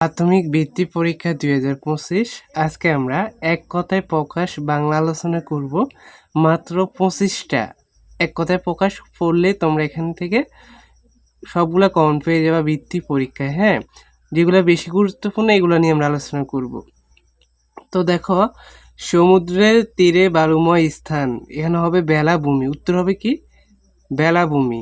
প্রাথমিক বৃত্তি পরীক্ষা দুই হাজার পঁচিশ। আজকে আমরা এক কথায় প্রকাশ বাংলা আলোচনা করব মাত্র পঁচিশটা। এক কথায় প্রকাশ পড়লে তোমরা এখান থেকে সবগুলা কমন পেয়ে যাবা বৃত্তি পরীক্ষায় হ্যাঁ? যেগুলো বেশি গুরুত্বপূর্ণ, এগুলো নিয়ে আমরা আলোচনা করব। তো দেখো, সমুদ্রের তীরে বালুময় স্থান। এখানে হবে বেলাভূমি উত্তর হবে কি? বেলাভূমি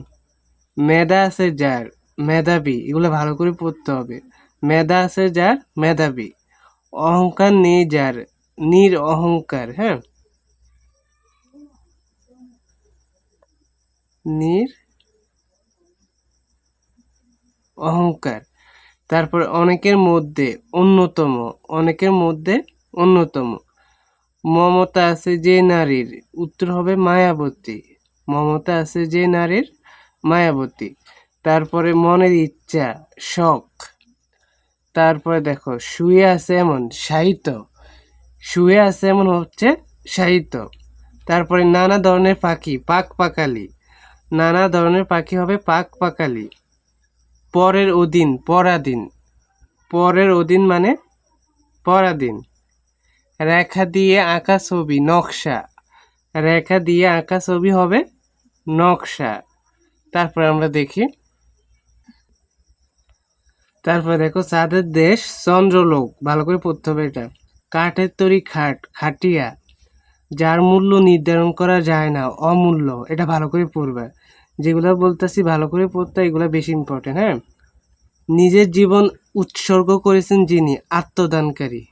মেধা আছে যার, মেধাবী। এগুলো ভালো করে পড়তে হবে। মেধা আছে যার, মেধাবী। অহংকার নেই যার, নির অহংকার হ্যাঁ? নির অহংকার। তারপর অনেকের মধ্যে অন্যতম, অনেকের মধ্যে অন্যতম। মমতা আছে যে নারীর, উত্তর হবে মায়াবতী। মমতা আছে যে নারীর মায়াবতী। তারপরে মনের ইচ্ছা, শখ। তারপরে দেখো, শুয়ে আছে এমন সাহিত্য। শুয়ে আছে এমন হচ্ছে সাহিত্য। তারপরে নানা ধরনের পাখি, পাক পাকালি। নানা ধরনের পাখি হবে পাক পাকালি। পরের অধীন, পরাধীন। পরের অধীন মানে পরাধীন। রেখা দিয়ে আঁকা ছবি, নকশা। রেখা দিয়ে আঁকা ছবি হবে নকশা। তারপরে আমরা দেখি তারপরে দেখো চাঁদের দেশ, চন্দ্রলোক, ভালো করে পড়তে হবে এটা। কাঠের তৈরি খাট, খাটিয়া, যার মূল্য নির্ধারণ করা যায় না, অমূল্য, এটা ভালো করে পড়বে। যেগুলো বলতেছি ভালো করে পড়তে, এগুলো বেশি ইম্পর্টেন্ট হ্যাঁ? নিজের জীবন উৎসর্গ করেছেন যিনি, আত্মদানকারী।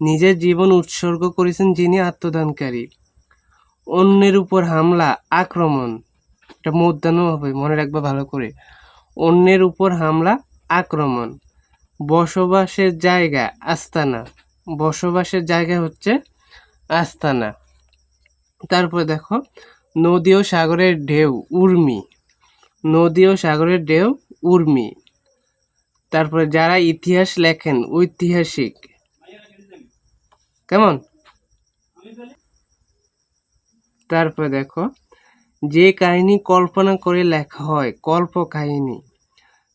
নিজের জীবন উৎসর্গ করেছেন যিনি, আত্মদানকারী। অন্যের উপর হামলা, আক্রমণ, এটা মধ্যাহ্ন হবে, মনে রাখবা ভালো করে। অন্যের উপর হামলা আক্রমণ। বসবাসের জায়গা আস্তানা। বসবাসের জায়গা হচ্ছে আস্তানা। তারপর দেখো, নদী ও সাগরের ঢেউ, উর্মি। নদী ও সাগরের ঢেউ, উর্মি। তারপরে যারা ইতিহাস লেখেন, ঐতিহাসিক। কেমন? তারপরে দেখো, যে কাহিনী কল্পনা করে লেখা হয় কল্প কাহিনী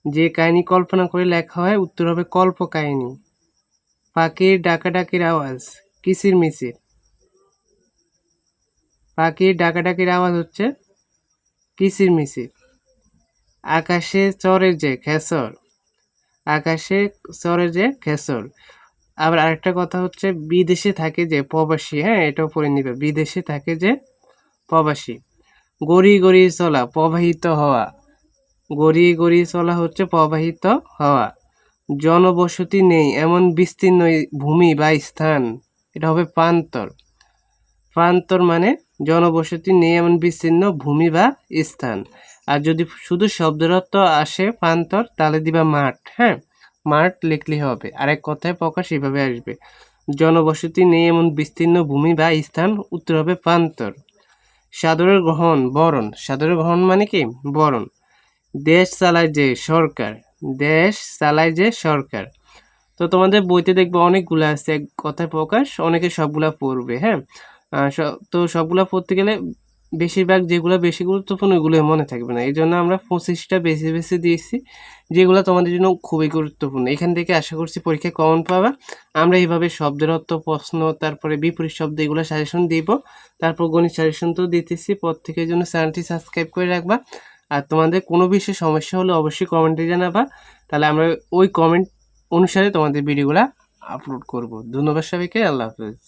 যে কাহিনী কল্পনা করে লেখা হয়, উত্তর হবে কল্প কাহিনী পাখির ডাকাডাকির আওয়াজ, কিসির মিসির? পাখির ডাকাডাকির আওয়াজ হচ্ছে, কিসির মিসির? আকাশে চরে যে খেসর, আকাশে চরে যে খেসর। আবার আরেকটা কথা হচ্ছে, বিদেশে থাকে যে প্রবাসী হ্যাঁ এটাও পড়ে নিবে। বিদেশে থাকে যে প্রবাসী। গড়ি গড়ি চলা, প্রবাহিত হওয়া। গড়িয়ে গড়িয়ে চলা হচ্ছে প্রবাহিত হওয়া। জনবসতি নেই, এমন বিস্তীর্ণ ভূমি বা স্থান। এটা হবে প্রান্তর। প্রান্তর মানে জনবসতি নেই, এমন বিস্তীর্ণ ভূমি বা স্থান। আর যদি শুধু শব্দের অর্থ আসে প্রান্তর, তাহলে দিবা মাঠ হ্যাঁ? মাঠ লিখলে হবে। আরেক কথায় প্রকাশ এভাবে আসবে। জনবসতি নেই, এমন বিস্তীর্ণ ভূমি বা স্থান, উত্তর হবে প্রান্তর। সাদরের গ্রহণ, বরণ। সাদরের গ্রহণ মানে কি? বরণ। দেশ চালায় যে সরকার, দেশ চালায় যে সরকার। তো তোমাদের বইতে দেখবে অনেকগুলো আছে, এক কথায় প্রকাশ, অনেকে সবগুলা পড়বে হ্যাঁ? তো সবগুলা পড়তে গেলে বেশিরভাগ যেগুলো বেশি গুরুত্বপূর্ণ ওগুলো মনে থাকবে না। এই জন্য আমরা পঁচিশটা বেছে বেছে দিয়েছি, যেগুলো তোমাদের জন্য খুবই গুরুত্বপূর্ণ। এখান থেকে আশা করছি পরীক্ষায় কমন পাবা। আমরা এইভাবে শব্দের অর্থ, প্রশ্ন, তারপরে বিপরীত শব্দ এগুলো সাজেশন দিব। তারপর গণিত সাজেশন তো দিতেছি। প্রত্যেকের জন্য চ্যানেলটি সাবস্ক্রাইব করে রাখবা। আর তোমাদের কোনো বিষয়ে সমস্যা হলে অবশ্যই কমেন্টে জানাবা। তাহলে আমরা ওই কমেন্ট অনুসারে তোমাদের ভিডিওগুলো আপলোড করব। ধন্যবাদ সবাইকে, আল্লাহ হাফেজ।